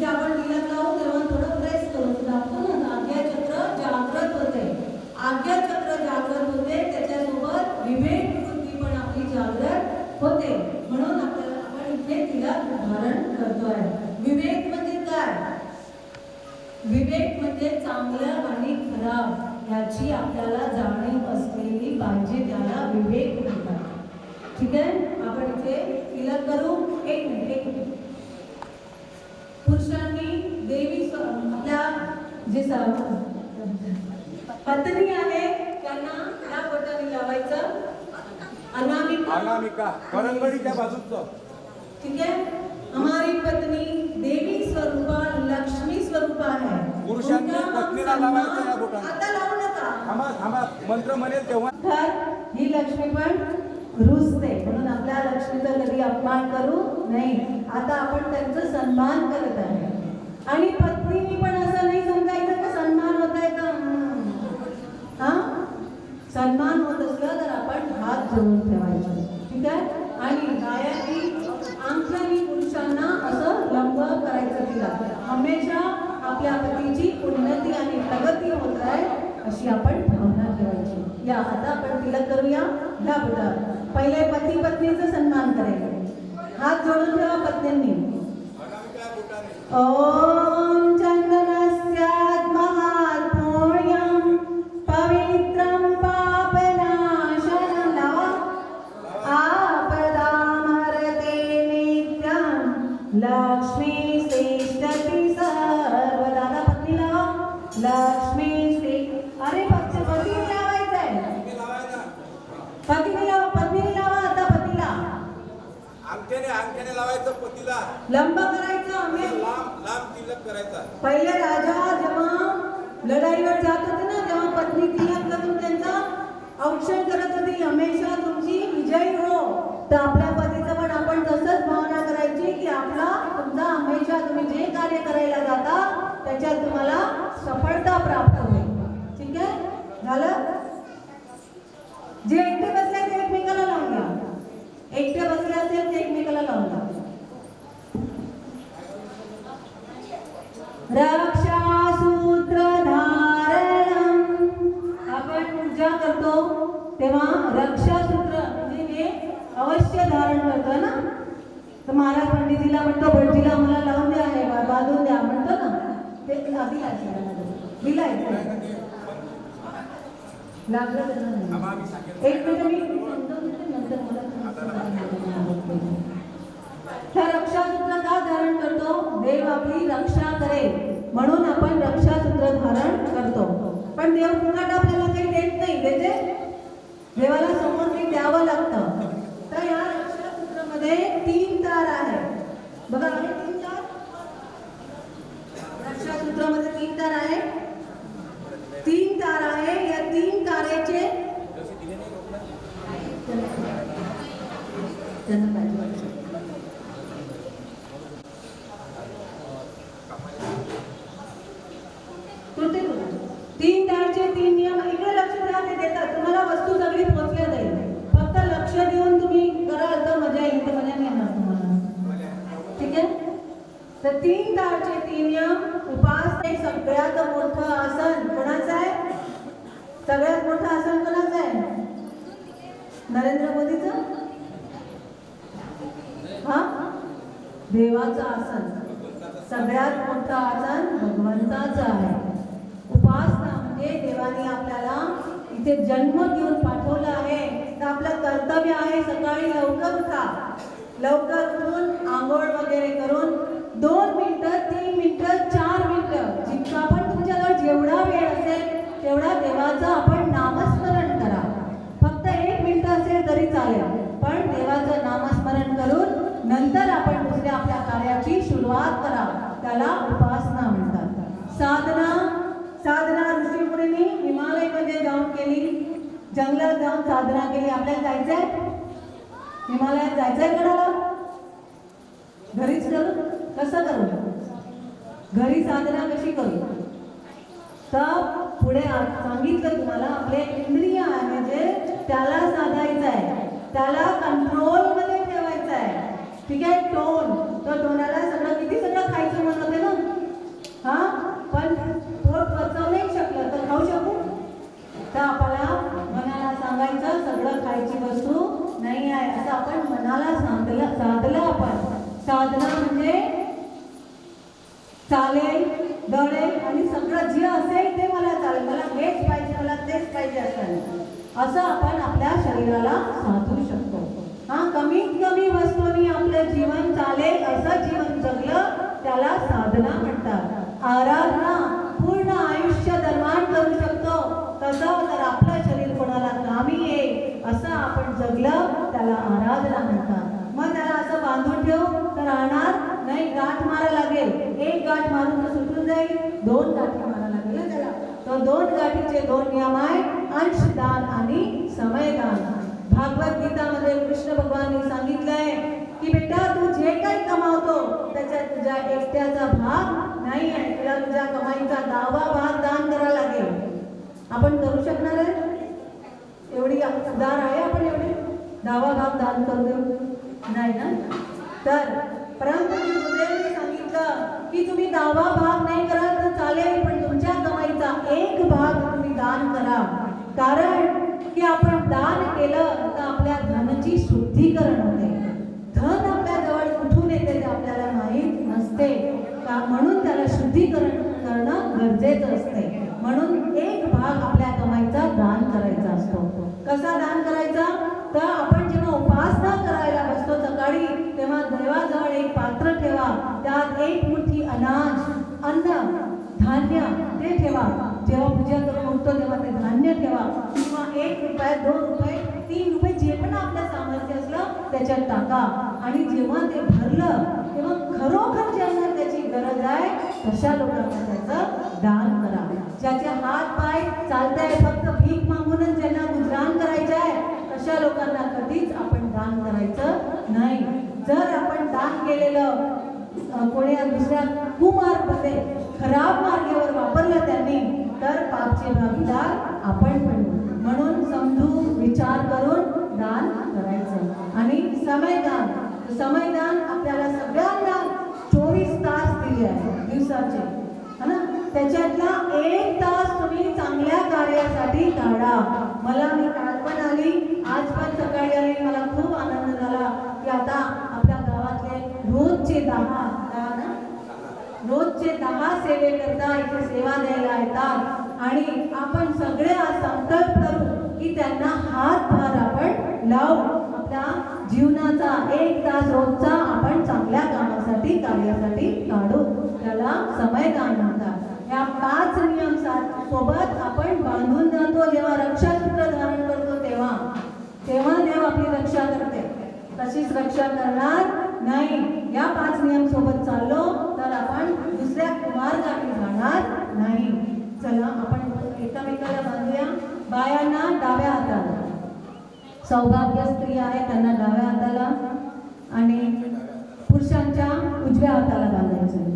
तिथे आपण लिहिलं राहू तेव्हा थोडं प्रेस करून दाखवू ना आज्ञाचक्र जागृत होते. आज्ञाचक्र जागृत होते त्याच्यासोबत विवेक वृत्ती पण आपली जागृत होते. म्हणून आपल्याला आपण इथे तिला उदाहरण करतोय. विवेक म्हणजे काय? विवेक म्हणजे चांगलं आणि खराब ह्याची आपल्याला जाणीव असलेली पाहिजे त्याला विवेक म्हणतात. ठीक आहे? आपण इथे तिला करू. एक मिनिट एक मिनिट. जे पत्नी आहे त्यांना या बोटाने लावायचं. अनामिका. अनामिका करंगडीच्या बाजूचं. ठीक है हमारी पत्नी देवी स्वरूपा लक्ष्मी स्वरूपा है पुरुषांनी हम पत्नीला लावायचं या बोटाने. आता लावू नका. थांबा थांबा. मंत्र म्हणेल तेव्हा. तर ही लक्ष्मी पण रुजते. म्हणून आपल्या लक्ष्मीचा कधी अपमान करू नाही आता आपण त्यांचा सन्मान करत आहे. आणि पत्नीनी पण असं नाही समजायचं का सन्मान होत आहे का हम्म. हा सन्मान होत असलं तर आपण हात जोडून ठेवायचा. ठीक आहे? आणि गायाची आमच्यानी पुरुषांना असं लंब करायचं तिला हमेशा आपल्या पतीची उन्नती आणि प्रगती होत आहे अशी आपण भावना ठेवायची. या आता आपण तिला करूया. या बोला पहिले पती पत्नीचा सन्मान करायचा हात जोडून ठेवा पत्नींनी. ॐ लक्ष्मी श्रेष्ठति सर्वदा आता पत्नीला लक्ष्मी श्री अरे फक्त पतीने लावायचं आहे पतीने लावा पत्नीने लावा आता पतीला. अंगठ्याने अंगठ्याने लावायचं पतीला. लंब करायचं आम्ही. लांब लांब तिलक करायचा. पहिले राजा जेव्हा लढाईवर जात होते ना तेव्हा पत्नी तिलक करून त्यांचा औक्षण करत होती. हमेशा तुमची विजयी हो. तर आपल्या पतीचं पण आपण तसंच भावना करायची की आपला तुमचा हमेशा तुम्ही जे कार्य करायला जाता त्याच्यात तुम्हाला सफलता प्राप्त होईल. ठीक आहे? झालं? जे एकटे बसले ते एकमेकाला लावून घ्या. एकटे बसले असेल ते एकमेकाला लावून घ्या. रक्षासूत्रधारणम आपण पूजा करतो तेव्हा रक्षासूत्र म्हणजे हे अवश्य धारण करतो ना? तर महाराज पंडितजीला म्हणतो भटजीला आम्हाला लावून द्या हे बा- बांधून द्या म्हणतो. ना ते आधी दिलाय लागलं त्यांना नाही. थांबा, मी सांगेन. एक मिनिट मी समजावून देते, नंतर मला तर रक्षासूत्र का धारण करतो? देव आपली रक्षा करेल. म्हणून आपण रक्षासूत्र धारण करतो. पण देव फुकट आपल्याला काही देत नाही. देते देवाला समोर काही द्यावं लागतं. तर या रक्षासूत्रामध्ये तीन तार आहे बघा आहे तीन तार रक्षासूत्रामध्ये तीन तार आहे तीन तार आहे या तीन तारेचे त्यांना पाहिजे कृती करू. तीन तारचे तीन नियम इकडे लक्ष द्या ते देतात तुम्हाला वस्तू सगळी पोहोचल्या जाईल फक्त लक्ष देऊन तुम्ही कराल तर मजा येईल तर मजा नाही येणार तुम्हाला ठीक आहे तर तीन तारचे तीन नियम उपास हे सगळ्यात मोठं आसन कोणाचं आहे? सगळ्यात मोठं आसन कोणाचं आहे? नरेंद्र मोदीचं? हा? देवाचं आसन. सगळ्यात मोठं आसन भगवंताचं आहे. उपासना म्हणजे देवाने आपल्याला इथे जन्म घेऊन पाठवलं आहे. तर आपलं कर्तव्य आहे सकाळी लवकर उठा. लवकर उठून आंघोळ वगैरे करून दोन मिनिटं तीन मिनिटं चार मिनिटं जितका पण तुमच्याजवळ जेवढा वेळ असेल तेवढा देवाचं आपण नामस्मरण करा फक्त एक मिनिट असेल तरी चालेल पण देवाचं नामस्मरण करून नंतर आपण दुसऱ्या आपल्या कार्याची सुरुवात करा त्याला उपासना म्हणतात साधना साधना ऋषीमुनींनी हिमालयमध्ये जाऊन केली जंगलात जाऊन साधना केली. आपल्याला जायचंय? हिमालयात जायचंय कडाला घरीच करू? कसं करू? घरी साधना कशी करू? तर पुढे सांगितलं तुम्हाला आपले इंद्रिय आहे म्हणजे त्याला साधायचं आहे त्याला कंट्रोलमध्ये ठेवायचं आहे ठीक आहे? टोन तर टोनाला सगळं किती सगळं खायचं म्हणत होते ना? हा? पण पोट पचवू नाही शकलं तर खाऊ शकू तर आपल्याला मनाला सांगायचं सगळं खायची वस्तू नाही आहे असं आपण मनाला सांगलं साधलं आपण. साधना म्हणजे चालेल दळेल आणि सगळं जे असेल ते मला चालेल. मला हेच पाहिजे मला तेच पाहिजे असं असं आपण आपल्या शरीराला साधू शकतो. हा कमीत कमी वस्तूंनी आपलं जीवन चालेल असं जीवन जगलं त्याला साधना म्हणतात आराधना पूर्ण आयुष्य दरम्यान करू शकतो तसं जर आपलं शरीर कोणाला कामी येईल असं आपण जगलं त्याला आराधना म्हणतात मग त्याला असं बांधून ठेवू तर राहणार नाही गाठ मारा लागेल एक गाठ मारून तर सुटून जाईल दोन गाठी मारा लागेल ना तर दोन गाठीचे दोन नियम आहे अंशदान आणि समयदान. भागवत गीतामध्ये कृष्ण भगवानने सांगितलंय की बेटा तू जे काही कमावतो त्याच्यात तुझ्या एकट्याचा भाग नाही आहे तुला तुझ्या कमाईचा दहावा भाग दान करावा लागेल. आपण करू शकणार आहे? एवढी उदार आहे आपण एवढी? दहावा भाग दान करू देऊ? नाही ना? तर परंतु सांगितलं की तुम्ही दहावा भाग नाही कराल तर चालेल दान करा. कारण की आपण दान केलं तर आपल्या धनाची शुद्धीकरण होते. धन आपल्या जवळ कुठून येते ते आपल्याला माहीत नसते. का म्हणून त्याला शुद्धीकरण करणं गरजेचं असते. म्हणून एक भाग आपल्या कमाईचा दान करायचा असतो. कसा दान करायचा? तर आपण जेव्हा उपासना करायला बसतो सकाळी तेव्हा देवाजवळ एक पात्र ठेवा. त्यात एक मुठी अनाज अन्न धान्य ते ठेवा. जेव्हा पूजा करून उठतो तेव्हा ते धान्य ठेवा. किंवा एक रुपये दोन रुपये तीन रुपये जे पण आपलं सामर्थ्य असलं त्याच्यात टाका. आणि जेव्हा ते भरलं तेव्हा खरोखर ज्यांना त्याची गरज आहे तशा लोकांना त्याचं दान करा. ज्याचे हात पाय चालताय फक्त भीक मागूनच ज्यांना गुजराण करायचं आहे तशा लोकांना कधीच आपण दान करायचं नाही. जर आपण दान केलेलं कोणी दुसऱ्या कुमार्गमध्ये खराब मार्गावर वापरलं त्यांनी तर पापचे भागीदार आपण पण. म्हणून समजून विचार करून दान करायचं. आणि समयदान समयदान आपल्याला सगळ्यांना चोवीस तास दिले आहे दिवसाचे. है ना? त्याच्यातला एक तास तुम्ही चांगल्या कार्यासाठी काढा. मला मी काल पण आली आज पण सकाळी आली मला खूप आनंद झाला की आता आपल्या गावातले रोजचे दहा रोजचे दहा सेवेकरता इथे सेवा द्यायला येतात. आणि आपण सगळे आज संकल्प करू की त्यांना हातभार आपण लावू. आपल्या जीवनाचा एक तास रोजचा आपण चांगल्या कामासाठी कार्यासाठी काढू. त्याला समयदान म्हणतात. या पाच नियम सोबत आपण बांधून जातो जेव्हा रक्षासूत्र धारण करतो तेव्हा. तेव्हा देव आपली रक्षा करते. तशीच रक्षा करणार नाही. या पाच नियम सोबत चाललो तर आपण दुसऱ्या मार्गाने जाणार नाही. चला आपण एकामेकाला बांधूया. बायांना डाव्या हाताला. सौभाग्य स्त्री आहे त्यांना डाव्या हाताला. आणि पुरुषांच्या उजव्या हाताला बांधायचं.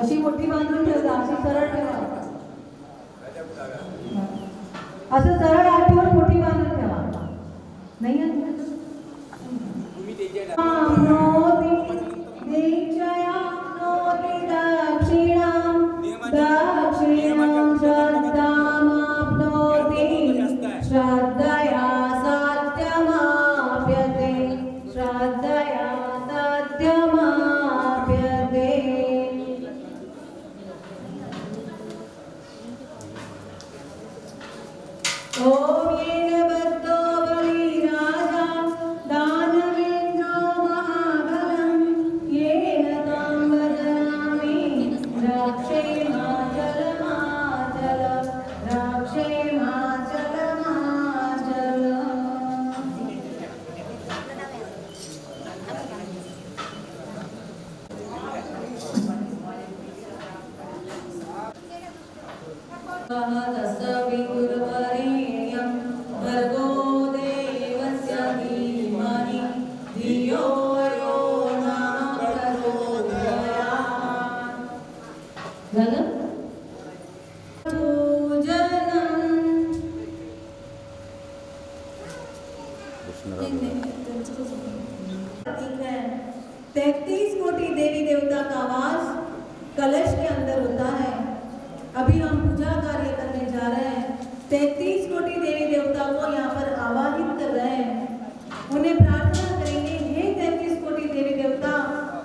अशी मोठी बांधून ठेवता अशी सरळ ठेवा. सभी देवी देवता को यहाँ पर आवाहित कर रहे हैं। उन्हें प्रार्थना करेंगे, हे तैतीस कोटि देवी देवता,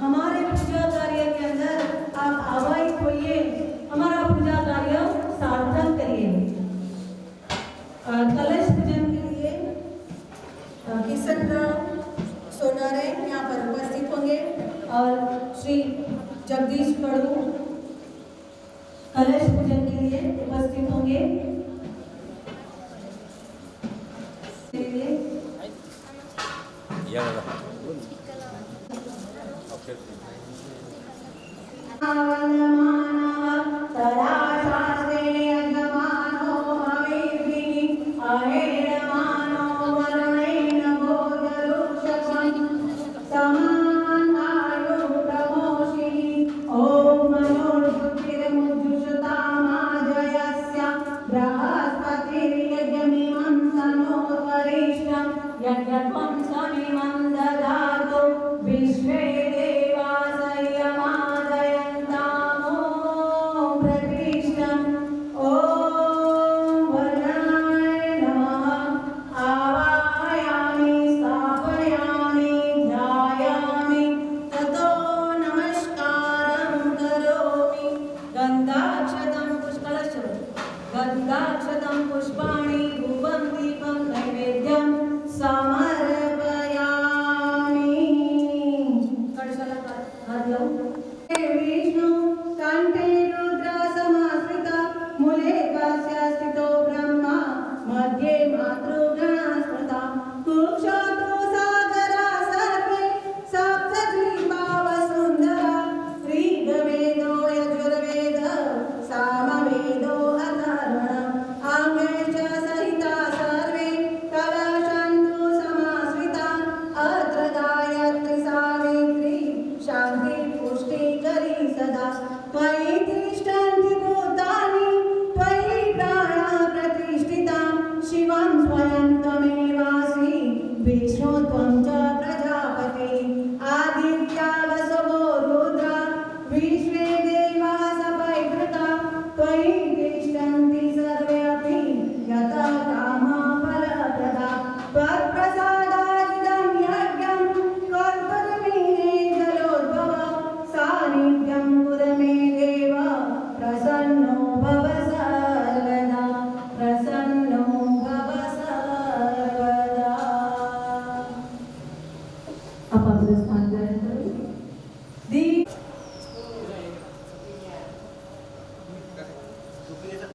हमारे पूजा कार्य के अंदर आप आवाहित होइए, हमारा पूजा कार्य सार्थक करिए। कलश पूजन के लिए सोनारे यहाँ पर उपस्थित होंगे। और श्री जगदीश प्रभु, कलश पूजन के लिए